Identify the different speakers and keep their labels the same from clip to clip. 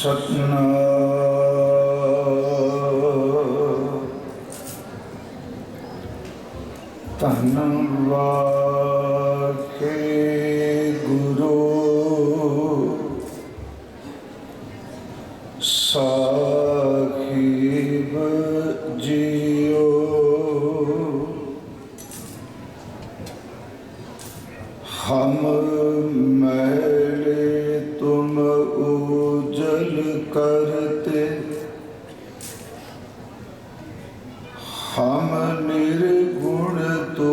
Speaker 1: ਸਤਨਾਮ। ਧੰਨਵਾਦ ਹਮ ਨਿਰਗੁਣ ਤੋ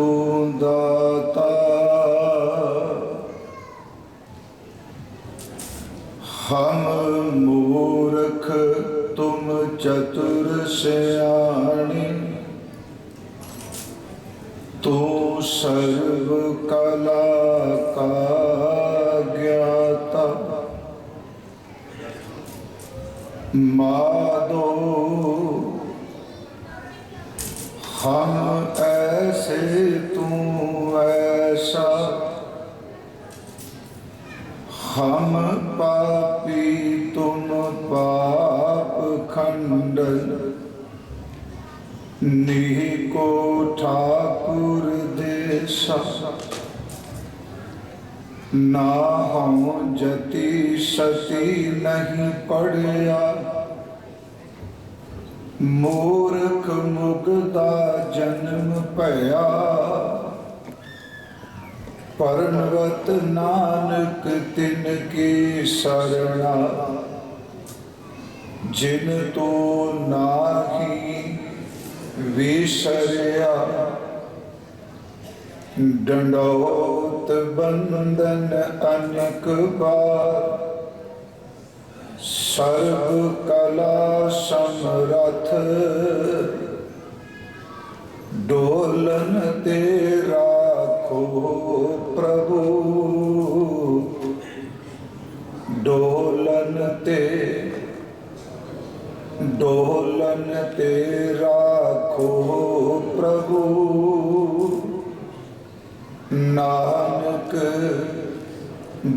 Speaker 1: हम पापी तुम पाप खंडन नीको ठाकुर देसा ना हूँ जति सती नहीं पड़िया मूर्ख मुगदा जन्म पया ਪਰਮਵਤ ਨਾਨਕ ਤਿਨ ਕੀ ਸਰਣਾ। ਜਿਨ ਤੋ ਨਾਹੀ ਵਿਸਰਿਆ, ਡੰਡੋਤ ਬੰਧਨ ਅਨਕ ਬਾਰ ਸਰਬ ਕਲਾ ਸਮਰਥ, ਡੋਲਨ ਤੇਰਾ ਪ੍ਰਭੂ ਡੋਲਨ ਤੇ ਡੋਲਨ ਤੇ ਰਾਖੋ ਪ੍ਰਭੂ ਨਾਨਕ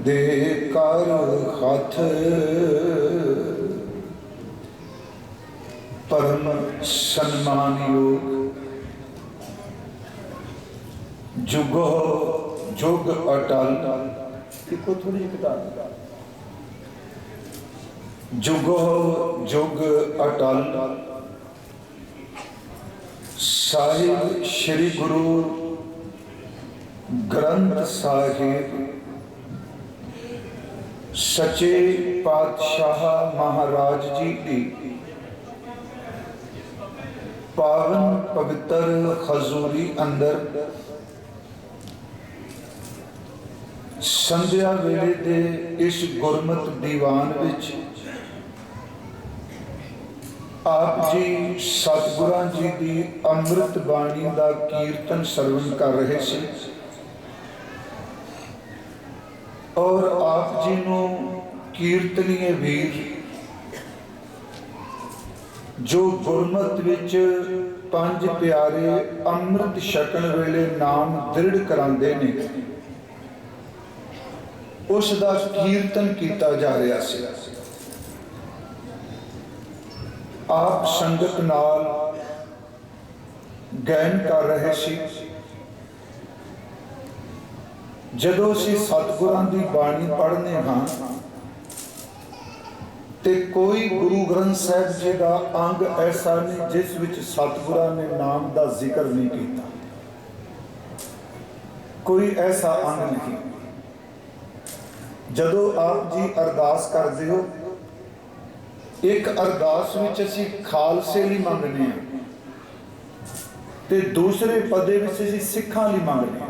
Speaker 1: ਦੇ ਕਰ ਹੱਥ ਪਰਮ ਸਨਮਾਨਯੋਗ ਜੁਗੋ ਜੁਗ ਅਟਲ।
Speaker 2: ਇੱਕੋ ਥੋੜੀ ਜਿਹੀ ਕਿਤਾਬ।
Speaker 1: ਜੁਗੋ ਜੁਗ ਅਟਲ। ਸਾਹਿਬ ਸ੍ਰੀ ਗੁਰੂ ਗ੍ਰੰਥ ਸਾਹਿਬ ਸੱਚੇ ਪਾਤਸ਼ਾਹ ਮਹਾਰਾਜ ਜੀ ਦੀ। ਪਾਵਨ ਪਵਿੱਤਰ ਖਜ਼ੂਰੀ ਅੰਦਰ ਸੰਧਿਆ ਵੇਲੇ ਦੇ ਇਸ ਗੁਰਮਤ ਦੀਵਾਨ ਵਿੱਚ ਆਪ ਜੀ ਸਤਿਗੁਰਾਂ ਜੀ ਦੀ ਅੰਮ੍ਰਿਤ ਬਾਣੀ ਦਾ ਕੀਰਤਨ ਸਰਵਣ ਕਰ ਰਹੇ ਸੀ। ਔਰ ਆਪ ਜੀ ਨੂੰ ਕੀਰਤਨੀਏ ਵੀਰ, ਜੋ ਗੁਰਮਤ ਵਿੱਚ ਪੰਜ ਪਿਆਰੇ ਅੰਮ੍ਰਿਤ ਛਕਣ ਵੇਲੇ ਨਾਮ ਦ੍ਰਿੜ ਕਰਾਉਂਦੇ ਨੇ। ਉਸ ਦਾ ਕੀਰਤਨ ਕੀਤਾ ਜਾ ਰਿਹਾ ਸੀ। ਆਪ ਸੰਗਤ ਨਾਲ ਗਾਇਨ ਕਰ ਰਹੇ ਸੀ। ਜਦੋਂ ਅਸੀਂ ਸਤਿਗੁਰਾਂ ਦੀ ਬਾਣੀ ਪੜ੍ਹਨੇ ਹਾਂ ਤੇ ਕੋਈ ਗੁਰੂ ਗ੍ਰੰਥ ਸਾਹਿਬ ਜੀ ਦਾ ਅੰਗ ਐਸਾ ਨਹੀਂ ਜਿਸ ਵਿੱਚ ਸਤਿਗੁਰਾਂ ਨੇ ਨਾਮ ਦਾ ਜ਼ਿਕਰ ਨਹੀਂ ਕੀਤਾ। ਕੋਈ ਐਸਾ ਅੰਗ ਨਹੀਂ। ਜਦੋਂ ਆਪ ਜੀ ਅਰਦਾਸ ਕਰਦੇ ਹੋ, ਇੱਕ ਅਰਦਾਸ ਵਿੱਚ ਅਸੀਂ ਖਾਲਸੇ ਲਈ ਮੰਗਦੇ ਹਾਂ ਤੇ ਦੂਸਰੇ ਪਦੇ ਵਿੱਚ ਅਸੀਂ ਸਿੱਖਾਂ ਲਈ ਮੰਗਦੇ ਹਾਂ।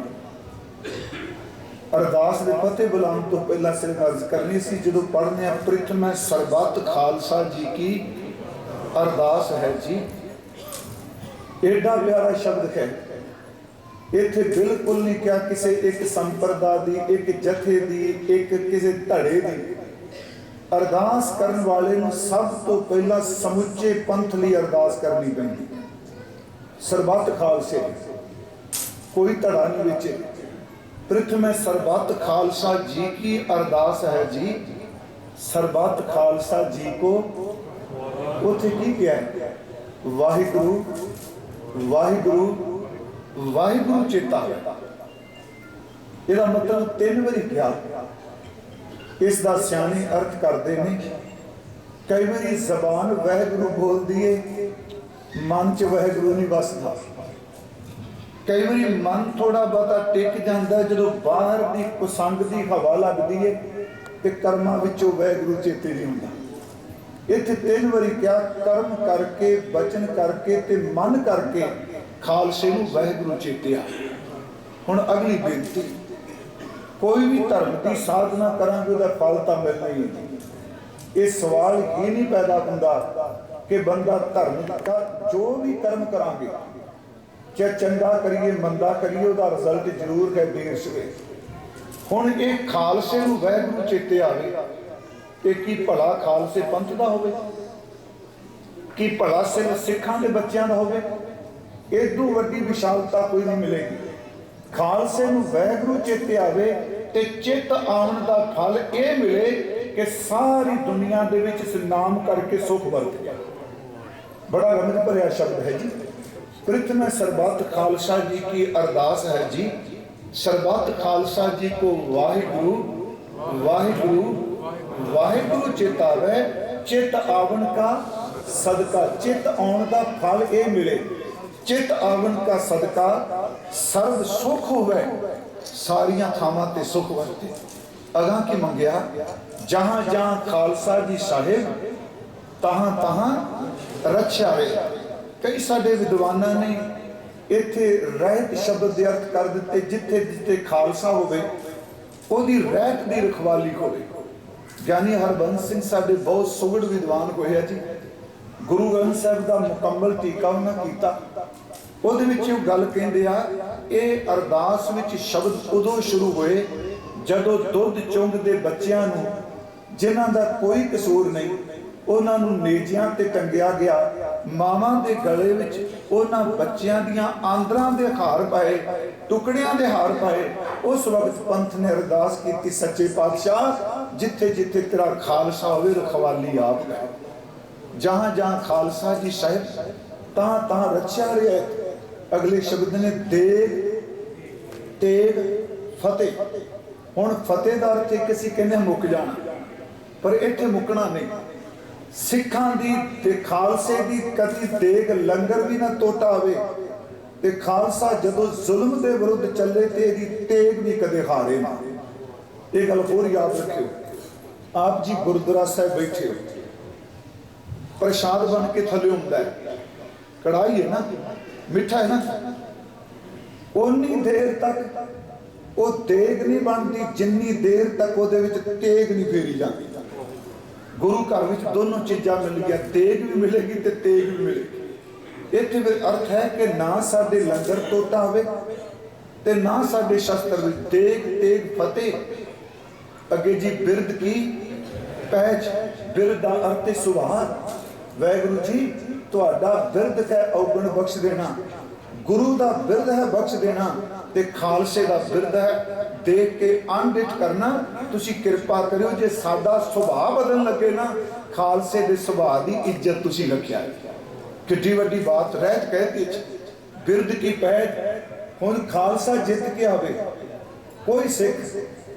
Speaker 1: ਅਰਦਾਸ ਦੇ ਪਤੇ ਬੁਲਾਉਣ ਤੋਂ ਪਹਿਲਾਂ ਸਿਰਫ ਅਰਜ਼ ਕਰਨੀ ਸੀ, ਜਦੋਂ ਪੜ੍ਹਨੇ ਆ ਪ੍ਰਿਥਮ ਸਰਬੱਤ ਖਾਲਸਾ ਜੀ ਕੀ ਅਰਦਾਸ ਹੈ ਜੀ। ਏਡਾ ਪਿਆਰਾ ਸ਼ਬਦ ਹੈ। ਇੱਥੇ ਬਿਲਕੁਲ ਨਹੀਂ ਕਿਹਾ ਕਿਸੇ ਇੱਕ ਸੰਪਰਦਾ ਦੀ, ਇੱਕ ਜਥੇ ਦੀ, ਇੱਕ ਕਿਸੇ ਧੜੇ ਦੀ। ਅਰਦਾਸ ਕਰਨ ਵਾਲੇ ਨੂੰ ਸਭ ਤੋਂ ਪਹਿਲਾਂ ਸਮੁੱਚੇ ਪੰਥ ਲਈ ਅਰਦਾਸ ਕਰਨੀ ਪੈਂਦੀ ਸਰਬੱਤ ਖਾਲਸੇ, ਕੋਈ ਧੜਾ ਨਹੀਂ ਵਿੱਚ। ਪ੍ਰਥਮੇ ਸਰਬੱਤ ਖਾਲਸਾ ਜੀ ਕੀ ਅਰਦਾਸ ਹੈ ਜੀ? ਸਰਬੱਤ ਖਾਲਸਾ ਜੀ ਕੋ। ਉੱਥੇ ਕੀ ਕਿਹਾ ਵਾਹਿਗੁਰੂ ਵਾਹਿਗੁਰੂ ਵਾਹਿਗੁਰੂ ਚੇਤਾ ਇਹਦਾ ਮਤਲਬ ਤਿੰਨ ਵਾਰੀ ਕਿਹਾ। ਇਸ ਦਾ ਸਿਆਣੇ ਅਰਥ ਕਰਦੇ ਨੇ, ਕਈ ਵਾਰੀ ਜ਼ਬਾਨ ਵਾਹਿਗੁਰੂ ਬੋਲਦੀ ਏ, ਮਨ 'ਚ ਵਾਹਿਗੁਰੂ ਨਹੀਂ ਵਸਦਾ। ਕਈ ਵਾਰੀ ਮਨ ਥੋੜਾ ਬਹੁਤਾ ਟਿਕ ਜਾਂਦਾ ਜਦੋਂ ਬਾਹਰ ਦੀ ਕੁਸੰਗ ਦੀ ਹਵਾ ਲੱਗਦੀ ਏ, ਤੇ ਕਰਮਾਂ ਵਿੱਚੋਂ ਵਾਹਿਗੁਰੂ ਚੇਤੇ ਨਹੀਂ ਹੁੰਦਾ। ਇੱਥੇ ਤਿੰਨ ਵਾਰੀ ਕਿਹਾ, ਕਰਮ ਕਰਕੇ, ਬਚਨ ਕਰਕੇ ਤੇ ਮਨ ਕਰਕੇ ਖਾਲਸੇ ਨੂੰ ਵਾਹਿਗੁਰੂ ਚੇਤਿਆ। ਹੁਣ ਅਗਲੀ ਬੇਨਤੀ, ਕੋਈ ਵੀ ਧਰਮ ਦੀ ਸਾਧਨਾ ਕਰਾਂਗੇ, ਉਹਦਾ ਫਲ ਤਾਂ ਮਿਲਣਾ ਹੀ ਹੈ। ਇਹ ਸਵਾਲ ਇਹ ਨਹੀਂ ਪੈਦਾ ਹੁੰਦਾ ਕਿ ਬੰਦਾ ਧਰਮ ਦਾ ਜੋ ਵੀ ਕਰਮ ਕਰਾਂਗੇ, ਚਾਹੇ ਚੰਗਾ ਕਰੀਏ, ਮੰਦਾ ਕਰੀਏ, ਉਹਦਾ ਰਿਜ਼ਲਟ ਜ਼ਰੂਰ ਹੈ ਦੇਰ ਹੁਣ ਇਹ ਖਾਲਸੇ ਨੂੰ ਵਾਹਿਗੁਰੂ ਚੇਤੇ ਆਵੇ ਤੇ ਕੀ ਭਲਾ ਖਾਲਸੇ ਪੰਥ ਦਾ ਹੋਵੇ? ਕੀ ਭਲਾ ਸਿਰ ਸਿੱਖਾਂ ਦੇ ਬੱਚਿਆਂ ਦਾ ਹੋਵੇ? ਇਦੋਂ ਵੱਡੀ ਵਿਸ਼ਾਲਤਾ ਕੋਈ ਨਹੀਂ ਮਿਲੇਗੀ। ਖਾਲਸੇ ਨੂੰ ਵਾਹਿਗੁਰੂ ਚੇਤੇ ਆਵੇ ਤੇ ਚਿੱਤ ਆਉਣ ਦਾ ਫਲ ਇਹ ਮਿਲੇ ਕਿ ਸਾਰੀ ਦੁਨੀਆ ਦੇ ਵਿੱਚ ਇਸ ਨਾਮ ਕਰਕੇ ਸੁਖ ਵਰਤ ਗਿਆ ਬੜਾ ਰਮਜ ਭਰਿਆ ਸ਼ਬਦ ਹੈ ਜੀ। ਪ੍ਰਥਮ ਸਰਬੱਤ ਖਾਲਸਾ ਜੀ ਕੀ ਅਰਦਾਸ ਹੈ ਜੀ। ਸਰਬੱਤ ਖਾਲਸਾ ਜੀ ਕੋ ਵਾਹਿਗੁਰੂ ਵਾਹਿਗੁਰੂ ਵਾਹਿਗੁਰੂ ਚੇਤਾਵੇ। ਚਿਤ ਆਵਨ ਕਾ, ਸਦਕਾ। ਚਿਤ ਆਉਣ ਦਾ ਫਲ ਇਹ ਮਿਲੇ ਚਿਤ ਆਵਨ ਕਾ ਸਦਕਾ, ਸਰਬ ਸੁਖ ਹੋਵੇ। ਸਾਰੀਆਂ ਥਾਵਾਂ ਤੇ ਸੁਖ ਵਰਤੇ। ਅਗਾਂ ਕੀ ਮੰਗਿਆ? ਜਹਾਂ ਜਹਾਂ ਖਾਲਸਾ ਜੀ ਸਾਹਿਬ, ਤਹਾਂ ਤਹਾਂ ਰੱਖਿਆ ਵੇ ਕਈ ਸਾਡੇ ਵਿਦਵਾਨਾਂ ਨੇ ਇੱਥੇ ਰਹਿਤ ਸ਼ਬਦ ਦੇ ਅਰਥ ਕਰ ਦਿੱਤੇ, ਜਿੱਥੇ ਜਿੱਥੇ ਖਾਲਸਾ ਹੋਵੇ, ਉਹਦੀ ਰਹਿਤ ਦੀ ਰਖਵਾਲੀ ਹੋਵੇ। ਗਿਆਨੀ ਹਰਬੰਸ ਸਿੰਘ ਸਾਡੇ ਬਹੁਤ ਸੁਗੜ ਵਿਦਵਾਨ ਹੋਇਆ ਜੀ। ਗੁਰੂ ਗ੍ਰੰਥ ਸਾਹਿਬ ਦਾ ਮੁਕੰਮਲ ਟੀਕਾ ਉਹਨਾਂ ਕੀਤਾ। ਉਹਦੇ ਵਿੱਚ ਉਹ ਗੱਲ ਕਹਿੰਦੇ ਆ, ਇਹ ਅਰਦਾਸ ਵਿੱਚ ਸ਼ਬਦ ਉਦੋਂ ਸ਼ੁਰੂ ਹੋਏ ਜਦੋਂ ਦੁੱਧ ਚੁੰਗਦੇ ਬੱਚਿਆਂ ਨੂੰ, ਜਿਨ੍ਹਾਂ ਦਾ ਕੋਈ ਕਸੂਰ ਨਹੀਂ, ਉਹਨਾਂ ਨੂੰ ਨੇਜਿਆਂ ਤੇ ਟੰਗਿਆ ਗਿਆ। ਮਾਵਾਂ ਦੇ ਗਲੇ ਵਿੱਚ ਉਹਨਾਂ ਬੱਚਿਆਂ ਦੀਆਂ ਆਂਦਰਾਂ ਦੇ ਹਾਰ ਪਾਏ, ਟੁਕੜਿਆਂ ਦੇ ਹਾਰ ਪਾਏ। ਉਸ ਵਕਤ ਪੰਥ ਨੇ ਅਰਦਾਸ ਕੀਤੀ, ਸੱਚੇ ਪਾਤਸ਼ਾਹ ਜਿੱਥੇ ਜਿੱਥੇ ਤੇਰਾ ਖਾਲਸਾ ਹੋਵੇ, ਰਖਵਾਲੀ ਆਪ ਕਰ ਜਹਾਂ ਜਹਾਂ ਖਾਲਸਾ ਜੀ ਸਾਹਿਬ ਤਾਂ ਤਾਂ ਰਚਿਆ ਰਿਹਾ ਅਗਲੇ ਸ਼ਬਦ ਨੇ ਦੇਗ ਤੇਗ ਫਤਿਹ ਹੁਣ ਫਤਿਹ ਦਾ ਅਰਥ ਇੱਕ ਅਸੀਂ ਕਹਿੰਦੇ ਮੁੱਕ ਜਾਣਾ ਪਰ ਇੱਥੇ ਮੁੱਕਣਾ ਨਹੀਂ ਸਿੱਖਾਂ ਦੀ ਤੇ ਖਾਲਸੇ ਦੀ ਕਦੀ ਦੇਗ ਲੰਗਰ ਵੀ ਨਾ ਟੋਟਾ ਹੋਵੇ ਤੇ ਖਾਲਸਾ ਜਦੋਂ ਜ਼ੁਲਮ ਦੇ ਵਿਰੁੱਧ ਚੱਲੇ ਤੇ ਇਹਦੀ ਤੇਗ ਵੀ ਕਦੇ ਹਾਰੇ ਨਾ ਇਹ ਗੱਲ ਹੋਰ ਯਾਦ ਰੱਖਿਓ ਆਪ ਜੀ ਗੁਰਦੁਆਰਾ ਸਾਹਿਬ ਬੈਠੇ ਹੋ ਪ੍ਰਸ਼ਾਦ ਬਣ ਕੇ ਥੱਲੇ ਹੁੰਦਾ ਹੈ। ਕੜਾਈ ਹੈ ਨਾ, ਮਿੱਠਾ ਹੈ ਨਾ। ਉਨੀ ਦੇਰ ਤੱਕ ਉਹ ਤੇਗ ਨਹੀਂ ਬਣਦੀ, ਜਿੰਨੀ ਦੇਰ ਤੱਕ ਉਹਦੇ ਵਿੱਚ ਤੇਗ ਨਹੀਂ ਫੇਰੀ ਜਾਂਦੀ। ਗੁਰੂ ਘਰ ਵਿੱਚ ਦੋਨੋਂ ਚੀਜ਼ਾਂ ਮਿਲ ਗਿਆ ਤੇਗ ਵੀ ਮਿਲੇਗੀ ਤੇ ਤੇਗ ਵੀ ਮਿਲੇਗੀ। ਇੱਥੇ ਫਿਰ ਅਰਥ ਹੈ ਕਿ ਨਾ ਸਾਡੇ ਲੰਗਰ ਟੋਟਾ ਹੋਵੇ ਤੇ ਨਾ ਸਾਡੇ ਸ਼ਸਤਰ ਵਿੱਚ ਤੇਗ ਤੇਗ, ਫਤਿਹ। ਅੱਗੇ ਜੀ ਬਿਰਦ ਕੀ? ਪਹਿਚ ਬਿਰਦ ਦਾ ਅਰਥ ਸੁਭਾਅ। ਵੈਗੁਰੂ ਜੀ, ਤੁਹਾਡਾ ਬਿਰਦ ਹੈ ਔਗਣ ਬਖਸ਼ ਦੇਣਾ। ਗੁਰੂ ਦਾ ਬਿਰਦ ਹੈ ਬਖਸ਼ ਦੇਣਾ ਤੇ ਖਾਲਸੇ ਦਾ ਬਿਰਦ ਹੈ ਦੇਖ ਕੇ ਅਣਡਿਠ ਕਰਨਾ। ਤੁਸੀਂ ਕਿਰਪਾ ਕਰਿਓ, ਜੇ ਸਾਡਾ ਸੁਭਾਅ ਬਦਲਣ ਲੱਗੇ ਨਾ, ਖਾਲਸੇ ਦੇ ਸੁਭਾਅ ਦੀ ਇੱਜ਼ਤ ਤੁਸੀਂ ਰੱਖਿਆ ਕਿੱਡੀ ਵੱਡੀ ਬਾਤ ਰਹਿਤ ਕਹਿਤੀ ਬਿਰਦ ਕੀ ਪਹਿਚ ਹੁਣ ਖਾਲਸਾ ਜਿੱਤ ਕੇ ਆਵੇ। ਕੋਈ ਸਿੱਖ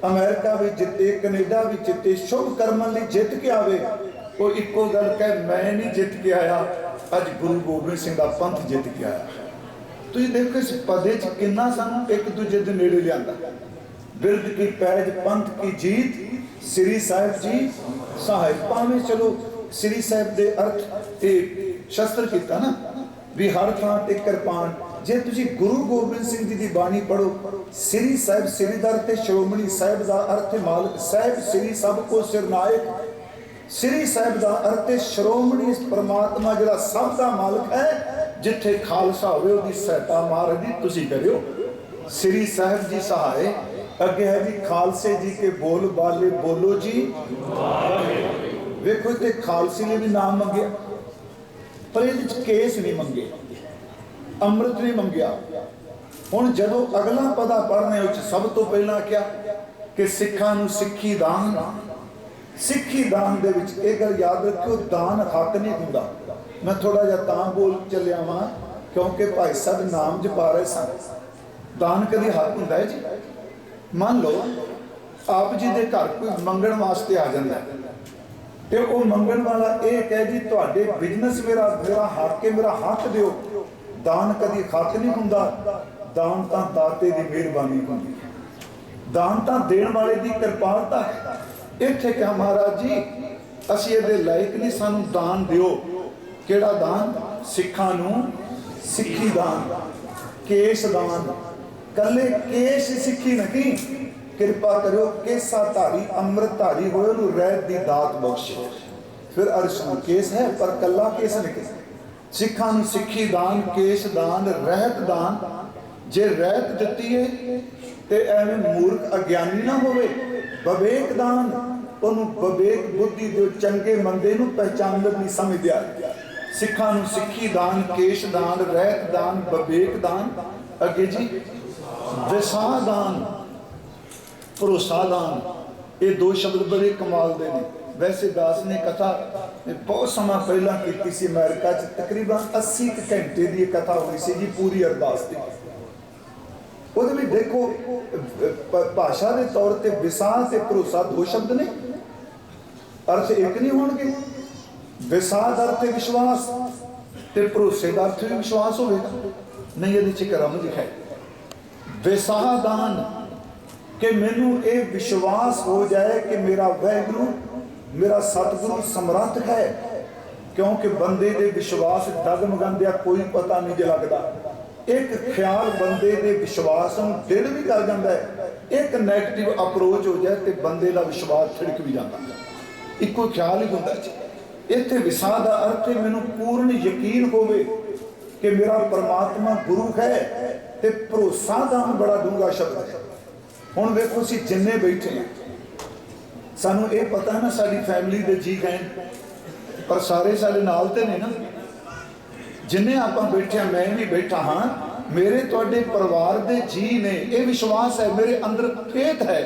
Speaker 1: ਅਮਰੀਕਾ ਵਿੱਚ ਜਿੱਤੇ, ਕੈਨੇਡਾ ਵਿੱਚ ਜਿੱਤੇ, ਸ਼ੁਭ ਕਰਮਾਂ ਲਈ ਜਿੱਤ ਕੇ ਆਵੇ। ਉਹ ਇੱਕੋ ਗੱਲ ਕਹੇ, ਮੈਂ ਨਹੀਂ ਜਿੱਤ ਕੇ ਆਇਆ। ਅੱਜ ਗੁਰੂ ਗੋਬਿੰਦ ਸਿੰਘ ਦਾ ਪੰਥ ਜਿੱਤ ਕੇ ਆਇਆ। ਤੁਸੀਂ ਦੇਖੋ ਇਸ ਪਦੇ ਚ ਕਿੰਨਾ ਸਾਨੂੰ ਇੱਕ ਦੂਜੇ ਦੇ ਨੇੜੇ ਲਿਆਂਦਾ। ਬਿਰਦ ਕੀ ਪੈਜ ਪੰਥ ਕੀ ਜੀਤ, ਸ੍ਰੀ ਸਾਹਿਬ ਜੀ ਸਾਹਿਬ ਭਾਵੇਂ ਚਲੋ, ਸ੍ਰੀ ਸਾਹਿਬ ਦੇ ਅਰਥ ਤੇ ਸ਼ਸਤਰ ਕੀਤਾ ਨਾ, ਵੀ ਹਰ ਥਾਂ ਤੇ ਕਿਰਪਾਨ। ਜੇ ਤੁਸੀਂ ਗੁਰੂ ਗੋਬਿੰਦ ਸਿੰਘ ਜੀ ਦੀ ਬਾਣੀ ਪੜੋ ਸ੍ਰੀ ਸਾਹਿਬ ਸ੍ਰੀਦਰ ਤੇ ਸ਼੍ਰੋਮਣੀ ਸਾਹਿਬ ਦਾ ਅਰਥ ਮਾਲਕ ਸਾਹਿਬ, ਸ੍ਰੀ ਸਭ ਕੋ ਸਿਰਨਾਇਕ। ਸ੍ਰੀ ਸਾਹਿਬ ਦਾ ਅਰਥ ਹੈ ਸ਼੍ਰੋਮਣੀ ਪਰਮਾਤਮਾ ਜਿਹੜਾ ਸਭ ਦਾ ਮਾਲਕ ਹੈ, ਜਿੱਥੇ ਖਾਲਸਾ ਹੋਵੇ ਉਹਦੀ ਸਹਾਇਤਾ ਮਹਾਰਾਜ ਜੀ ਤੁਸੀਂ ਕਰਿਓ। ਸ੍ਰੀ ਸਾਹਿਬ ਜੀ ਸਹਾਏ, ਅੱਗੇ ਹੈ ਜੀ ਖਾਲਸੇ ਜੀ ਕੇ ਬੋਲ ਬਾਲੇ ਬੋਲੋ ਜੀ। ਵੇਖੋ ਤੇ ਖਾਲਸੇ ਨੇ ਵੀ ਨਾਮ ਮੰਗਿਆ। ਪਰ ਇਹਦੇ ਵਿੱਚ ਕੇਸ ਨਹੀਂ ਮੰਗੇ, ਅੰਮ੍ਰਿਤ ਨਹੀਂ ਮੰਗਿਆ। ਹੁਣ ਜਦੋਂ ਅਗਲਾ ਪਦਾ ਪੜ੍ਹਨੇ ਵਿੱਚ ਸਭ ਤੋਂ ਪਹਿਲਾਂ ਕਿਹਾ ਕਿ ਸਿੱਖਾਂ ਨੂੰ ਸਿੱਖੀ ਦਾਨ। ਸਿੱਖੀ ਦਾਨ ਦੇ ਵਿੱਚ ਇਹ ਗੱਲ ਯਾਦ ਰੱਖਿਓ, ਦਾਨ ਹੱਕ ਨਹੀਂ ਹੁੰਦਾ। ਮੈਂ ਥੋੜਾ ਜਿਹਾ ਤਾਂ ਬੋਲ ਚੱਲਿਆ ਵਾਂ, ਕਿਉਂਕਿ ਭਾਈ ਸਾਹਿਬ ਨਾਮ ਜਪਾ ਰਹੇ ਸਨ। ਦਾਨ ਕਦੀ ਹੱਕ ਹੁੰਦਾ ਹੈ ਜੀ? ਮੰਨ ਲਓ, ਆਪ ਜੀ ਦੇ ਘਰ ਕੋਈ ਮੰਗਣ ਵਾਸਤੇ ਆ ਜਾਂਦਾ ਤੇ ਉਹ ਮੰਗਣ ਵਾਲਾ ਇਹ ਕਹੇ ਜੀ, ਤੁਹਾਡੇ ਬਿਜ਼ਨਸ ਮੇਰਾ ਮੇਰਾ ਹੱਕ ਹੈ, ਮੇਰਾ ਹੱਕ ਦਿਓ। ਦਾਨ ਕਦੀ ਹੱਕ ਨਹੀਂ ਹੁੰਦਾ। ਦਾਨ ਤਾਂ ਦਾਤੇ ਦੀ ਮਿਹਰਬਾਨੀ ਹੁੰਦੀ ਹੈ। ਦਾਨ ਤਾਂ ਦੇਣ ਵਾਲੇ ਦੀ ਕਿਰਪਾਲਤਾ ਹੈ। ਇੱਥੇ ਕਿਹਾ ਮਹਾਰਾਜ ਜੀ, ਅਸੀਂ ਇਹਦੇ ਲਾਇਕ ਨਹੀਂ, ਸਾਨੂੰ ਦਾਨ ਦਿਓ। ਕਿਹੜਾ ਦਾਨ? ਸਿੱਖਾਂ ਨੂੰ ਸਿੱਖੀ ਦਾਨ। ਕੇਸ ਦਾਨ। ਕੱਲੇ ਕੇਸ ਸਿੱਖੀ ਨਹੀਂ। ਕਿਰਪਾ ਕਰਿਓ, ਕੇਸਾ ਧਾਰੀ, ਅੰਮ੍ਰਿਤ ਧਾਰੀ ਹੋਏ ਨੂੰ ਰਹਿਤ ਦੀ ਦਾਤ ਬਖਸ਼ੇ। ਫਿਰ ਅਰਸ਼ ਨੂੰ ਕੇਸ ਹੈ, ਪਰ ਕੱਲਾ ਕੇਸ ਨਹੀਂ ਸਿੱਖਾਂ ਨੂੰ ਸਿੱਖੀ ਦਾਨ, ਕੇਸ ਦਾਨ, ਰਹਿਤ ਦਾਨ। ਜੇ ਰਹਿਤ ਦਿੱਤੀ ਹੈ ਤੇ ਐਵੇਂ ਮੂਰਖ ਅਗਿਆਨੀ ਨਾ ਹੋਵੇ। ਵਿਵੇਕ ਦਾਨ ਉਹਨੂੰ ਵਿਵੇਕ ਬੁੱਧੀ ਦੇ ਚੰਗੇ ਮੰਦੇ ਨੂੰ ਪਹਿਚਾਨਣ ਦੀ ਸਮਝ ਸਿੱਖਾਂ ਨੂੰ ਸਿੱਖੀ ਦਾਨ, ਕੇਸ਼ ਦਾਨ, ਰਹਿਤ ਦਾਨ ਵਿਵੇਕ ਦਾਨ ਅੱਗੇ ਜੀ ਵਿਸਾਹ ਦਾਨ ਭਰੋਸਾ ਦਾਨ ਇਹ ਦੋ ਸ਼ਬਦ ਬੜੇ ਕਮਾਲ ਦੇ ਨੇ। ਵੈਸੇ ਦਾਸ ਨੇ ਕਥਾ ਬਹੁਤ ਸਮਾਂ ਪਹਿਲਾਂ ਕੀਤੀ ਸੀ ਅਮਰੀਕਾ 'ਚ। ਤਕਰੀਬਨ 80 ਘੰਟੇ ਦੀ ਇਹ ਕਥਾ ਹੋਈ ਸੀ ਜੀ, ਪੂਰੀ ਅਰਦਾਸ ਦੀ। ਉਹਦੇ ਵਿੱਚ ਦੇਖੋ ਭਾਸ਼ਾ ਦੇ ਤੌਰ ਤੇ ਵਿਸਾਹ ਤੇ ਭਰੋਸਾ ਦੋ ਸ਼ਬਦ ਨੇ। ਅਰਥ ਇੱਕ ਨਹੀਂ ਹੋਣਗੇ। ਵਿਸਾ ਦਾ ਅਰਥ ਵਿਸ਼ਵਾਸ ਤੇ ਭਰੋਸੇ ਦਾ ਅਰਥ ਵੀ ਵਿਸ਼ਵਾਸ ਹੋਵੇਗਾ। ਨਹੀਂ, ਇਹਦੇ ਚ ਕਰਮ ਲਿਖਿਆ ਹੈ। ਵਿਸਾਹ ਦਾਨ ਕਿ ਮੈਨੂੰ ਇਹ ਵਿਸ਼ਵਾਸ ਹੋ ਜਾਏ ਕਿ ਮੇਰਾ ਵਹਿਗੁਰੂ ਮੇਰਾ ਸਤਿਗੁਰੂ ਸਮਰੱਥ ਹੈ। ਕਿਉਂਕਿ ਬੰਦੇ ਦੇ ਵਿਸ਼ਵਾਸ ਡਗਮਗਾਉਂਦਿਆ ਕੋਈ ਪਤਾ ਨਹੀਂ ਜੇ ਲੱਗਦਾ। ਇੱਕ ਖਿਆਲ ਬੰਦੇ ਦੇ ਵਿਸ਼ਵਾਸ ਨੂੰ ਦਿਲ ਵੀ ਕਰ ਜਾਂਦਾ ਹੈ। ਇੱਕ 네ਗੇਟਿਵ ਅਪਰੋਚ ਹੋ ਜਾਏ ਤੇ ਬੰਦੇ ਦਾ ਵਿਸ਼ਵਾਸ ਛਿੜਕ ਵੀ ਜਾਂਦਾ। ਇੱਕੋ ਖਿਆਲ ਹੀ ਹੁੰਦਾ ਇੱਥੇ ਵਿਸਾਹ ਦਾ ਅਰਥ ਹੈ, ਮੈਨੂੰ ਪੂਰਨ ਯਕੀਨ ਹੋਵੇ ਕਿ ਮੇਰਾ ਪਰਮਾਤਮਾ ਗੁਰੂ ਹੈ ਤੇ ਭਰੋਸਾ ਦਾ ਬੜਾ ਡੂੰਘਾ ਸ਼ਬਦ ਹੈ। ਹੁਣ ਵੇਖੋ ਅਸੀਂ ਜਿੰਨੇ ਬੈਠੇ ਹਾਂ। ਸਾਨੂੰ ਇਹ ਪਤਾ ਨਾ ਸਾਡੀ ਫੈਮਿਲੀ ਦੇ ਜੀ ਗਏ ਪਰ ਸਾਰੇ ਸਾਡੇ ਨਾਲ ਤੇ ਨੇ ਨਾ। ਜਿੰਨੇ ਆਪਾਂ ਬੈਠੇ ਹਾਂ, ਮੈਂ ਵੀ ਬੈਠਾ ਹਾਂ, ਮੇਰੇ ਤੁਹਾਡੇ ਪਰਿਵਾਰ ਦੇ ਜੀ ਨੇ, ਇਹ ਵਿਸ਼ਵਾਸ ਹੈ, ਮੇਰੇ ਅੰਦਰ ਫੇਥ ਹੈ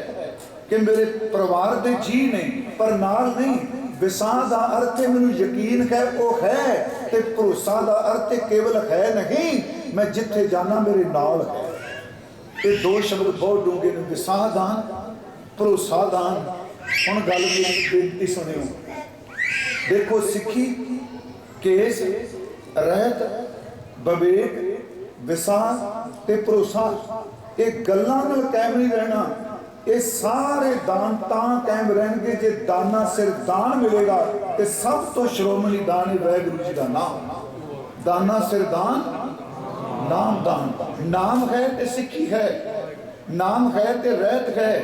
Speaker 1: ਕਿ ਮੇਰੇ ਪਰਿਵਾਰ ਦੇ ਜੀ ਨੇ, ਪਰ ਨਾਲ ਨਹੀਂ, ਵਿਸਾ ਦਾ ਅਰਥ ਹੈ, ਮੈਨੂੰ ਯਕੀਨ ਹੈ, ਉਹ ਹੈ ਤੇ ਭਰੋਸਾ ਦਾ ਅਰਥ ਕੇਵਲ ਹੈ ਨਹੀਂ, ਮੈਂ ਜਿੱਥੇ ਜਾਣਾ, ਮੇਰੇ ਨਾਲ ਹੈ। ਇਹ ਦੋ ਸ਼ਬਦ ਬਹੁਤ ਡੂੰਘੇ ਨੇ, ਵਿਸਾ ਦਾਨ ਭਰੋਸਾ ਦਾਨ ਹੁਣ ਗੱਲ ਮੇਰੀ ਬੇਨਤੀ ਸੁਣਿਓ। ਦੇਖੋ ਸਿੱਖੀ ਕੇਸ ਰਹਿਤ, ਵਿਵੇਕ ਵਿਸਾਹ ਤੇ ਭਰੋਸਾ। ਇਹ ਗੱਲਾਂ ਨਾਲ ਕਾਇਮ ਨਹੀਂ ਰਹਿਣਾ। ਇਹ ਸਾਰੇ ਦਾਨ ਤਾਂ ਕਾਇਮ ਰਹਿਣਗੇ ਜੇ ਦਾਨਾ ਸਿਰ ਦਾਨ ਮਿਲੇਗਾ। ਤੇ ਸਭ ਤੋਂ ਸ਼੍ਰੋਮਣੀ ਦਾਨ ਹੈ ਵਾਹਿਗੁਰੂ ਜੀ ਦਾ ਨਾਮ। ਦਾਨਾ ਸਿਰ ਦਾਨ, ਨਾਮ ਦਾਨ। ਨਾਮ ਹੈ ਤੇ ਸਿੱਖੀ ਹੈ। ਨਾਮ ਹੈ ਤੇ ਰਹਿਤ ਹੈ।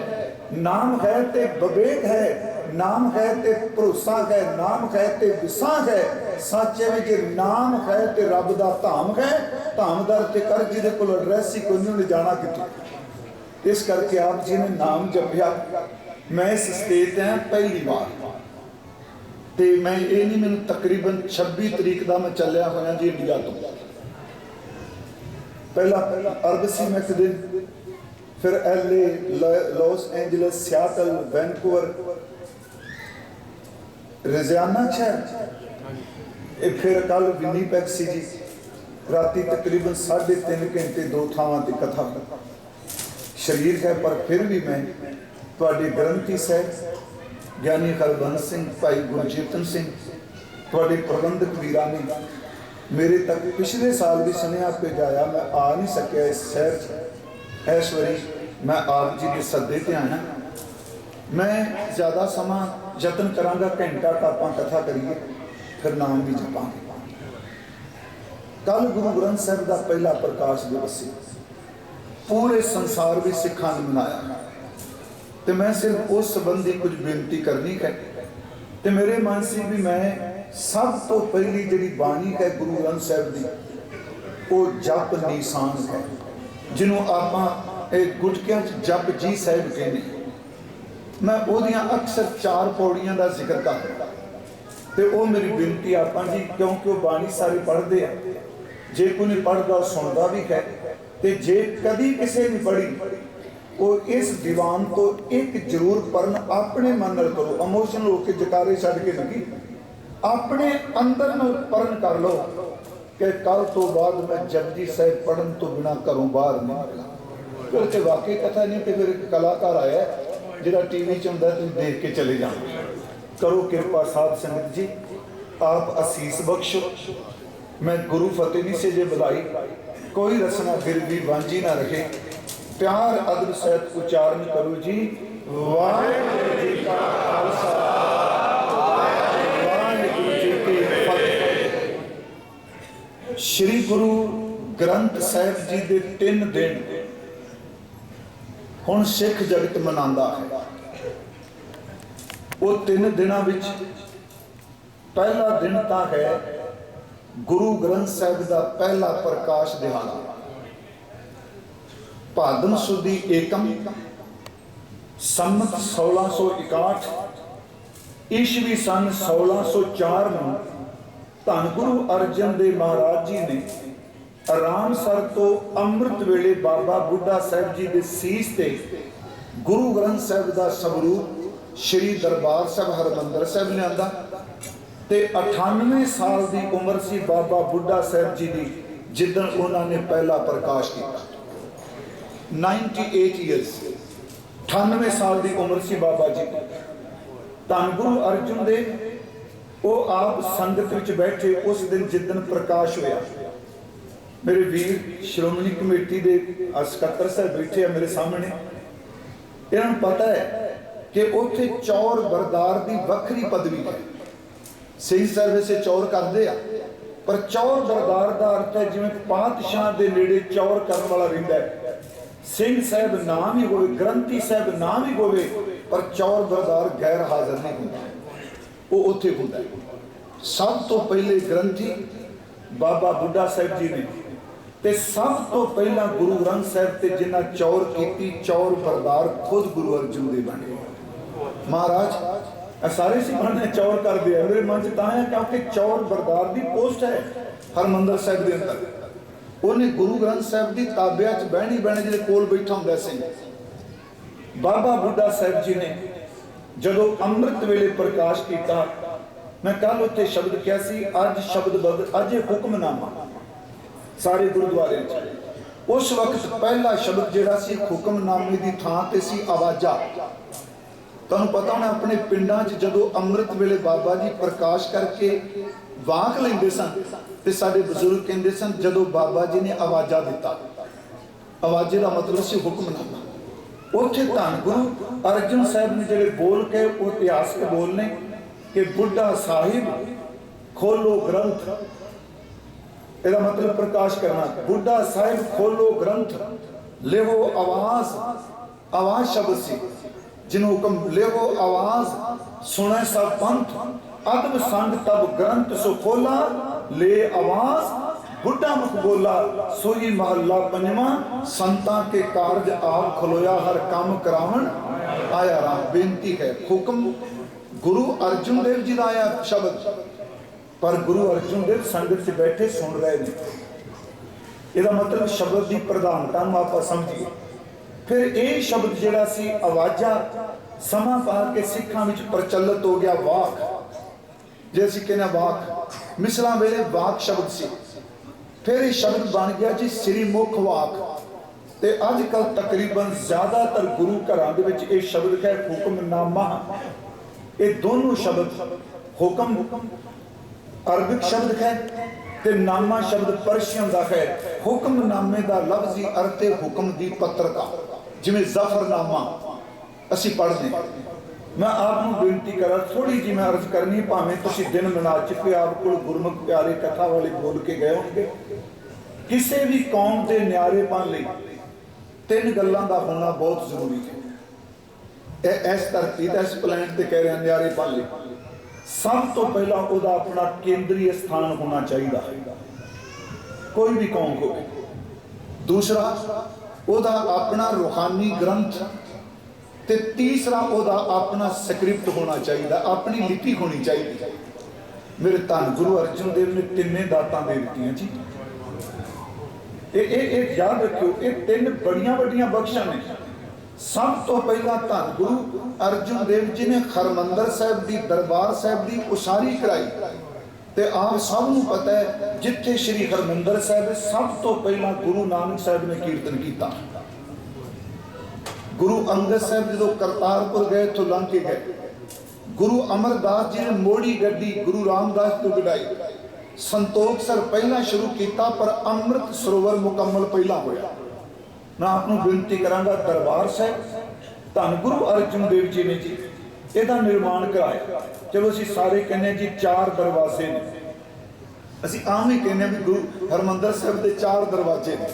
Speaker 1: ਨਾਮ ਹੈ ਤੇ ਵਿਵੇਕ ਹੈ। ਨਾਮ ਹੈ ਤੇ ਭਰੋਸਾ ਹੈ, ਨਾਮ ਹੈ ਤੇ ਵਿਸਾਹ ਹੈ। ਸੱਚੇ ਵਿੱਚ ਨਾਮ ਹੈ ਤੇ ਰੱਬ ਦਾ ਧਾਮ ਹੈ। ਧਾਮਦਾਰ ਤੇ ਕਰ ਜਿਹਦੇ ਕੋਲ ਐਡਰੈਸ ਹੀ ਕੋਈ ਨਹੀਂ ਜਾਣਾ ਕਿੱਥੇ? ਇਸ ਕਰਕੇ ਆਪ ਜੀ ਨੇ ਨਾਮ ਜਪਿਆ। ਮੈਂ ਇਸ ਸਟੇਜ ਤੇ ਪਹਿਲੀ ਵਾਰ। ਤੇ ਮੈਂ ਇਹ ਨਹੀਂ, ਮੈਨੂੰ ਤਕਰੀਬਨ 26 ਤਰੀਕ ਦਾ ਮੈਂ ਚੱਲਿਆ ਹੋਇਆ ਜੀ ਇੰਡੀਆ ਤੋਂ। ਪਹਿਲਾ ਅਰਬ ਸੀ ਮੈਂ ਇੱਕ ਦਿਨ ਫਿਰ LA Los Angeles Seattle Vancouver ਰਜ਼ਾਨਾ ਸ਼ਹਿਰ ਇਹ ਫਿਰ ਕੱਲ ਵਿਨੀਪੈਗ ਸੀ ਜੀ। ਰਾਤੀ ਤਕਰੀਬਨ 3.5 ਘੰਟੇ ਦੋ ਥਾਵਾਂ ਤੇ ਕਥਾ ਸ਼ਰੀਰ ਹੈ, ਪਰ ਫਿਰ ਵੀ ਮੈਂ ਤੁਹਾਡੇ ਗ੍ਰੰਥੀ ਸਾਹਿਬ, ਗਿਆਨੀ ਹਰਬੰਸ ਸਿੰਘ, ਭਾਈ ਗੁਰਜੀਤਨ ਸਿੰਘ, ਤੁਹਾਡੇ ਪ੍ਰਬੰਧਕ ਵੀਰਾਂ ਨੇ ਮੇਰੇ ਤੱਕ ਪਿਛਲੇ ਸਾਲ ਵੀ ਸੁਨੇਹਾ ਭੇਜਾਇਆ, ਮੈਂ ਆ ਨਹੀਂ ਸਕਿਆ ਇਸ ਸ਼ਹਿਰ 'ਚ। ਇਸ ਵਾਰੀ ਮੈਂ ਆਪ ਜੀ ਦੇ ਸੱਦੇ ਤੇ ਆਇਆ। ਮੈਂ ਜ਼ਿਆਦਾ ਸਮਾਂ ਯਤਨ ਕਰਾਂਗਾ, ਘੰਟਾ ਕੁ ਆਪਾਂ ਕਥਾ ਕਰੀਏ, ਫਿਰ ਨਾਮ ਵੀ ਜਪਾਂਗੇ। ਕੱਲ ਗੁਰੂ ਗ੍ਰੰਥ ਸਾਹਿਬ ਦਾ ਪਹਿਲਾ ਪ੍ਰਕਾਸ਼ ਦਿਵਸ ਸੀ। ਪੂਰੇ ਸੰਸਾਰ ਵਿੱਚ ਸਿੱਖਾਂ ਨੇ ਮਨਾਇਆ। ਤੇ ਮੈਂ ਸਿਰਫ ਉਸ ਸੰਬੰਧੀ ਕੁਝ ਬੇਨਤੀ ਕਰਨੀ ਹੈ ਤੇ ਮੇਰੇ ਮਨ ਸੀ ਵੀ ਮੈਂ ਸਭ ਤੋਂ ਪਹਿਲੀ ਜਿਹੜੀ ਬਾਣੀ ਹੈ ਗੁਰੂ ਗ੍ਰੰਥ ਸਾਹਿਬ ਦੀ, ਉਹ ਜਪ ਨਿਸ਼ਾਨ ਹੈ, ਜਿਹਨੂੰ ਆਪਾਂ ਇਹ ਗੁਟਕਿਆਂ 'ਚ ਜਪ ਜੀ ਸਾਹਿਬ ਕਹਿੰਦੇ ਮੈਂ ਉਹਦੀਆਂ ਅਕਸਰ ਚਾਰ ਪੌੜੀਆਂ ਦਾ ਜ਼ਿਕਰ ਕਰਦਾ। ਤੇ ਉਹ ਮੇਰੀ ਬੇਨਤੀ ਆਪਾਂ ਜੀ, ਕਿਉਂਕਿ ਉਹ ਬਾਣੀ ਸਾਰੇ ਪੜ੍ਹਦੇ ਆ। ਜੇ ਕੋਈ ਨਹੀਂ ਪੜ੍ਹਦਾ ਸੁਣਦਾ ਵੀ ਹੈ। ਤੇ ਜੇ ਕਦੀ ਕਿਸੇ ਨੇ ਪੜ੍ਹੀ, ਉਹ ਇਸ ਦੀਵਾਨ ਤੋਂ ਇੱਕ ਜ਼ਰੂਰ ਪੜਨ ਆਪਣੇ ਮਨ ਨਾਲ ਕਰੋ। ਇਮੋਸ਼ਨਲ ਹੋ ਕੇ ਜਕਾਰੇ ਛੱਡ ਕੇ ਨਹੀਂ। ਆਪਣੇ ਅੰਦਰ ਨੂੰ ਪੜਨ ਕਰ ਲਓ ਕਿ ਕੱਲ ਤੋਂ ਬਾਅਦ ਮੈਂ ਜਪਜੀ ਸਾਹਿਬ ਪੜਨ ਤੋਂ ਬਿਨਾ ਘਰੋਂ ਬਾਹਰ ਨਹੀਂ ਨਿਕਲਾਂ। ਫਿਰ ਤੇ ਵਾਕਈ ਕਥਾ ਨਹੀਂ ਤੇ ਫਿਰ ਇੱਕ ਕਲਾਕਾਰ ਆਇਆ ਜਿਹੜਾ ਟੀਵੀ 'ਚ ਹੁੰਦਾ, ਤੁਸੀਂ ਦੇਖ ਕੇ ਚਲੇ ਜਾਓ। ਕਰੋ ਕਿਰਪਾ ਸਾਧ ਸੰਗਤ ਜੀ। ਆਪ ਅਸੀਸ ਬਖਸ਼ੋ। ਮੈਂ ਗੁਰੂ ਫਤਿਹ ਨਹੀਂ ਸੇ ਜੇ ਬਧਾਈ ਕੋਈ ਰਸਨਾ ਫਿਰ ਵੀ ਵਾਂਝੀ ਨਾ ਰਹੇ। ਪਿਆਰ ਅਦਬ ਸਹਿਤ ਉਚਾਰਨ ਕਰੋ ਜੀ। ਵਾਹਿਗੁਰੂ ਜੀ ਕਾ ਖਾਲਸਾ। ਵਾਹਿਗੁਰੂ ਜੀ ਕੀ ਫਤਿਹ। ਸ੍ਰੀ ਗੁਰੂ ਗ੍ਰੰਥ ਸਾਹਿਬ ਜੀ ਦੇ ਤਿੰਨ ਦਿਨ। ਹੁਣ ਸਿੱਖ ਜਗਤ ਮਨਾਉਂਦਾ ਹੈ। ਉਹ ਤਿੰਨ ਦਿਨਾਂ ਵਿੱਚ ਪਹਿਲਾ ਦਿਨ ਤਾਂ ਹੈ ਗੁਰੂ ਗ੍ਰੰਥ ਸਾਹਿਬ ਦਾ ਪਹਿਲਾ ਪ੍ਰਕਾਸ਼ ਦਿਹਾੜਾ। ਭਾਦਮ ਸੁਦੀ ਏਕਮ, ਸੰਮਤ 1661 ਈਸਵੀ ਸਨ 1604 ਨੂੰ ਧੰਨ ਗੁਰੂ ਅਰਜਨ ਦੇ ਮਹਾਰਾਜ ਜੀ ਨੇ ਆਰਾਮਸਰ ਤੋਂ ਅੰਮ੍ਰਿਤ ਵੇਲੇ ਬਾਬਾ ਬੁੱਢਾ ਸਾਹਿਬ ਜੀ ਦੇ ਸੀਸ ਤੇ ਗੁਰੂ ਗ੍ਰੰਥ ਸਾਹਿਬ ਦਾ ਸਵਰੂਪ ਸ੍ਰੀ ਦਰਬਾਰ ਸਾਹਿਬ ਹਰਮੰਦਰ ਸਾਹਿਬ ਲਿਆਂਦਾ ਤੇ 98 ਸਾਲ ਦੀ ਉਮਰ ਸੀ ਬਾਬਾ ਬੁੱਢਾ ਸਾਹਿਬ ਜੀ ਦੀ, ਜਿੱਦਣ ਉਹਨਾਂ ਨੇ ਪਹਿਲਾ ਪ੍ਰਕਾਸ਼ ਕੀਤਾ। 98 ਇਅਰਸ 98 ਸਾਲ ਦੀ ਉਮਰ ਸੀ ਬਾਬਾ ਜੀ ਦੀ। ਧੰਨ ਗੁਰੂ ਅਰਜਨ ਦੇ, ਉਹ ਆਪ ਸੰਗਤ ਵਿੱਚ ਬੈਠੇ, ਉਸ ਦਿਨ ਜਿੱਦਣ ਪ੍ਰਕਾਸ਼ ਹੋਇਆ, ਮੇਰੇ ਵੀਰ ਸ਼੍ਰੋਮਣੀ ਕਮੇਟੀ ਦੇ ਸਕੱਤਰ ਸਾਹਿਬ ਬੈਠੇ ਆ ਮੇਰੇ ਸਾਹਮਣੇ। ਇਹਨਾਂ ਨੂੰ ਪਤਾ ਹੈ ਕਿ ਉੱਥੇ ਚੌਰ ਬਰਦਾਰ ਦੀ ਵੱਖਰੀ ਪਦਵੀ ਹੈ। ਸਿੰਘ ਸਾਹਿਬ ਇਸੇ ਚੌਰ ਕਰਦੇ ਆ। ਪਰ ਚੌਰ ਬਰਦਾਰ ਦਾ ਅਰਥ ਹੈ ਜਿਵੇਂ ਪਾਤਸ਼ਾਹ ਦੇ ਨੇੜੇ ਚੌਰ ਕਰਨ ਵਾਲਾ ਰਹਿੰਦਾ ਹੈ। ਸਿੰਘ ਸਾਹਿਬ ਨਾਮ ਹੀ ਹੋਵੇ, ਗ੍ਰੰਥੀ ਸਾਹਿਬ ਨਾਮ ਹੀ ਹੋਵੇ, ਪਰ ਚੌਰ ਬਰਦਾਰ ਗੈਰ ਹਾਜ਼ਰ ਨਹੀਂ ਹੁੰਦਾ। ਉਹ ਉੱਥੇ ਹੁੰਦਾ ਹੈ। ਸਭ ਤੋਂ ਪਹਿਲੇ ਗ੍ਰੰਥੀ ਬਾਬਾ ਬੁੱਢਾ ਸਾਹਿਬ ਜੀ ਨੇ ਤੇ ਸਭ ਤੋਂ ਪਹਿਲਾਂ ਗੁਰੂ ਗ੍ਰੰਥ ਸਾਹਿਬ ਤੇ ਜਿਨ੍ਹਾਂ ਚੌਰ ਕੀਤੀ, ਚੌਰ ਬਰਦਾਰ ਖੁਦ ਗੁਰੂ ਅਰਜਨ ਦੇਵ ਬਣੇ ਮਹਾਰਾਜ ਸਾਰੇ ਸੀ ਬਣਨੇ ਚੌਰ ਕਰਦੇ ਆ ਮੇਰੇ ਮਨ ਚ ਤਾਂ ਹੈ ਕਿਉਂਕਿ ਚੌਰ ਬਰਦਾਰ ਦੀ ਪੋਸਟ ਹੈ ਹਰਮੰਦਰ ਸਾਹਿਬ ਦੇ ਅੰਦਰ। ਉਹਨੇ ਗੁਰੂ ਗ੍ਰੰਥ ਸਾਹਿਬ ਦੀ ਤਾਬਿਆ ਚ ਬਹਿਣੀ ਬਹਿਣੇ ਜਿਹਦੇ ਕੋਲ ਬੈਠਾ ਹੁੰਦਾ ਸੀ। ਬਾਬਾ ਬੁੱਢਾ ਸਾਹਿਬ ਜੀ ਨੇ ਜਦੋਂ ਅੰਮ੍ਰਿਤ ਵੇਲੇ ਪ੍ਰਕਾਸ਼ ਕੀਤਾ, ਮੈਂ ਕੱਲ ਉੱਥੇ ਸ਼ਬਦ ਕਿਹਾ ਸੀ, ਅੱਜ ਸ਼ਬਦ ਬਦ, ਅੱਜ ਹੁਕਮਨਾਮਾ ਸਾਰੇ ਗੁਰਦੁਆਰਿਆਂ 'ਚ। ਉਸ ਵਕਤ ਪਹਿਲਾ ਸ਼ਬਦ ਜਿਹੜਾ ਸੀ, ਹੁਕਮਨਾਮੇ ਦੀ ਥਾਂ ਤੇ ਸੀ ਆਵਾਜ਼ਾ। ਤੁਹਾਨੂੰ ਪਤਾ ਹੋਣਾ ਆਪਣੇ ਪਿੰਡਾਂ 'ਚ ਜਦੋਂ ਅੰਮ੍ਰਿਤ ਵੇਲੇ ਬਾਬਾ ਜੀ ਪ੍ਰਕਾਸ਼ ਕਰਕੇ ਵਾਕ ਲੈਂਦੇ ਸਨ ਤੇ ਸਾਡੇ ਬਜ਼ੁਰਗ ਕਹਿੰਦੇ ਸਨ, ਜਦੋਂ ਬਾਬਾ ਜੀ ਨੇ ਆਵਾਜ਼ਾ ਦਿੱਤਾ, ਆਵਾਜ਼ੇ ਦਾ ਮਤਲਬ ਸੀ ਹੁਕਮਨਾਮਾ। ਉੱਥੇ ਧੰਨ ਗੁਰੂ ਅਰਜਨ ਸਾਹਿਬ ਨੇ ਜਿਹੜੇ ਬੋਲ ਕੇ ਉਹ ਇਤਿਹਾਸਕ ਬੋਲ ਨੇ ਕਿ ਬੁੱਢਾ ਸਾਹਿਬ ਖੋਲੋ ਗ੍ਰੰਥ। ਇਹਦਾ ਮਤਲਬ ਪ੍ਰਕਾਸ਼ ਕਰਨਾ, ਬੁੱਢਾ ਸਾਹਿਬ ਖੋਲੋ ਗ੍ਰੰਥ ਲਿਹੋ ਆਵਾਜ਼ ਆਵਾਜ਼ ਸ਼ਬਦ ਸੀ। ਜਿਹਨੂੰ ਹੁਕਮ ਲਿਵੋ ਆਵਾਜ਼ ਸੁਣੇ ਸਭ ਪੰਥ ਅਦਬ ਸੰਗ ਤਬ ਗ੍ਰੰਥ ਸੋ ਖੋਲਾ ਲੈ ਆਵਾਜ਼ ਬੁੱਢਾ ਮੁਖ ਬੋਲਾ ਸੋਈ ਮਹੱਲਾ ਪੰਜਵਾਂ ਸੰਤਾਂ ਕੇ ਕਾਰਜ ਆਪ ਖਲੋਇਆ ਹਰ ਕੰਮ ਕਰਾਵਣ ਆਇਆ ਰਾਮ ਬੇਨਤੀ ਹੈ ਹੁਕਮ ਗੁਰੂ ਅਰਜਨ ਦੇਵ ਜੀ ਦਾ ਆਇਆ ਸ਼ਬਦ ਪਰ ਗੁਰੂ ਅਰਜੁਨ ਦੇਵ ਸੰਗਤ 'ਚ ਬੈਠੇ ਸੁਣ ਰਹੇ ਨੇ ਇਹਦਾ ਮਤਲਬ ਸ਼ਬਦ ਦੀ ਪ੍ਰਧਾਨਤਾ ਨੂੰ ਆਪਾਂ ਸਮਝੀਏ ਫਿਰ ਇਹ ਸ਼ਬਦ ਜਿਹੜਾ ਸੀ ਆਵਾਜ਼ਾ, ਸਮਾਂ ਪਾ ਕੇ ਸਿੱਖਾਂ ਵਿੱਚ ਪ੍ਰਚਲਿਤ ਹੋ ਗਿਆ ਵਾਕ। ਜੇ ਅਸੀਂ ਕਹਿੰਦੇ ਵਾਕ, ਮਿਸਲਾਂ ਵੇਲੇ ਵਾਕ ਸ਼ਬਦ ਸੀ। ਫਿਰ ਇਹ ਸ਼ਬਦ ਬਣ ਗਿਆ ਜੀ ਸ੍ਰੀ ਮੁਖ ਵਾਕ। ਤੇ ਅੱਜ ਕੱਲ ਤਕਰੀਬਨ ਜ਼ਿਆਦਾਤਰ ਗੁਰੂ ਘਰਾਂ ਦੇ ਵਿੱਚ ਇਹ ਸ਼ਬਦ ਹੈ ਹੁਕਮਨਾਮਾ ਇਹ ਦੋਨੋਂ ਸ਼ਬਦ ਹੁਕਮ, ਅਰਬਿਕ ਸ਼ਬਦ ਹੈ। ਤੇ ਨਾਮਾ ਸ਼ਬਦ ਪਰਸ਼ੀਅਨ ਦਾ ਹੈ ਹੁਕਮਨਾਮੇ ਦਾ ਲਫ਼ਜ਼ੀ ਅਰਥ ਹੈ ਹੁਕਮ ਦੀ ਪੱਤਰਤਾ ਜਿਵੇਂ ਜ਼ਫਰਨਾਮਾ, ਅਸੀਂ ਪੜ੍ਹਦੇ ਮੈਂ ਆਪ ਨੂੰ ਬੇਨਤੀ ਕਰਾਂ ਥੋੜੀ ਜਿਹੀ ਮੈਂ ਅਰਜ਼ ਕਰਨੀ ਭਾਵੇਂ ਤੁਸੀਂ ਦਿਨ ਮਨਾ ਚੁੱਕੇ ਆਪ ਕੋਲ ਗੁਰਮੁਖ ਪਿਆਰੇ ਕਥਾ ਵਾਲੇ ਬੋਲ ਕੇ ਗਏ ਹੋਣਗੇ। ਕਿਸੇ ਵੀ ਕੌਮ ਦੇ ਨਿਆਰੇਪਨ ਲਈ ਤਿੰਨ ਗੱਲਾਂ ਦਾ ਹੋਣਾ ਬਹੁਤ ਜ਼ਰੂਰੀ ਹੈ। ਇਹ ਇਸ ਧਰਤੀ ਤੇ ਇਸ ਪਲੈਨਟ ਤੇ ਕਹਿ ਰਹੇ ਹਾਂ ਨਿਆਰੇਪਨ ਲਈ। ਸਭ ਤੋਂ ਪਹਿਲਾਂ ਉਹਦਾ ਆਪਣਾ ਕੇਂਦਰੀ ਸਥਾਨ ਹੋਣਾ ਚਾਹੀਦਾ ਹੈ। ਕੋਈ ਵੀ ਕੌਮ ਹੋਵੇ। ਦੂਸਰਾ, ਉਹਦਾ ਆਪਣਾ ਰੂਹਾਨੀ ਗ੍ਰੰਥ ਤੇ ਤੀਸਰਾ, ਉਹਦਾ ਆਪਣਾ ਸਕ੍ਰਿਪਟ ਹੋਣਾ ਚਾਹੀਦਾ, ਆਪਣੀ ਲਿਪੀ ਹੋਣੀ ਚਾਹੀਦੀ। ਮੇਰੇ ਧੰਨ ਗੁਰੂ ਅਰਜਨ ਦੇਵ ਨੇ ਤਿੰਨੇ ਦਾਤਾਂ ਦੇ ਦਿੱਤੀਆਂ ਜੀ। ਇਹ ਇਹ ਇਹ ਯਾਦ ਰੱਖਿਓ, ਇਹ ਤਿੰਨ ਬੜੀਆਂ ਵੱਡੀਆਂ ਬਖਸ਼ਾਂ ਨੇ। ਸਭ ਤੋਂ ਪਹਿਲਾਂ ਧੰਨ ਗੁਰੂ ਅਰਜਨ ਦੇਵ ਜੀ ਨੇ ਹਰਮੰਦਰ ਸਾਹਿਬ ਦੀ ਦਰਬਾਰ ਸਾਹਿਬ ਦੀ ਉਸਾਰੀ ਕਰਾਈ। ਤੇ ਆਪ ਸਭ ਨੂੰ ਪਤਾ ਹੈ, ਜਿੱਥੇ ਸ੍ਰੀ ਹਰਮੰਦਰ ਸਾਹਿਬ ਸਭ ਤੋਂ ਪਹਿਲਾਂ ਗੁਰੂ ਨਾਨਕ ਸਾਹਿਬ ਨੇ ਕੀਰਤਨ ਕੀਤਾ। ਗੁਰੂ ਅੰਗਦ ਸਾਹਿਬ ਜਦੋਂ ਕਰਤਾਰਪੁਰ ਗਏ ਤੋਂ ਲੰਘ ਕੇ ਗਏ। ਗੁਰੂ ਅਮਰਦਾਸ ਜੀ ਨੇ ਮੋੜੀ ਗੱਡੀ ਗੁਰੂ ਰਾਮਦਾਸ ਤੋਂ ਵਿਦਾਈ ਸੰਤੋਖ ਸਰ ਪਹਿਲਾਂ ਸ਼ੁਰੂ ਕੀਤਾ, ਪਰ ਅੰਮ੍ਰਿਤ ਸਰੋਵਰ ਮੁਕੰਮਲ ਪਹਿਲਾਂ ਹੋਇਆ। ਮੈਂ ਆਪ ਨੂੰ ਬੇਨਤੀ ਕਰਾਂਗਾ, ਦਰਬਾਰ ਸਾਹਿਬ, ਧੰਨ ਗੁਰੂ ਅਰਜਨ ਦੇਵ ਜੀ ਨੇ ਜੀ ਇਹਦਾ ਨਿਰਮਾਣ ਕਰਾਇਆ। ਚਲੋ ਅਸੀਂ ਸਾਰੇ ਕਹਿੰਦੇ ਹਾਂ ਜੀ, ਚਾਰ ਦਰਵਾਜ਼ੇ ਨੇ। ਅਸੀਂ ਆਮ ਹੀ ਕਹਿੰਦੇ ਹਾਂ ਵੀ ਗੁਰੂ ਹਰਮੰਦਰ ਸਾਹਿਬ ਦੇ ਚਾਰ ਦਰਵਾਜ਼ੇ ਨੇ।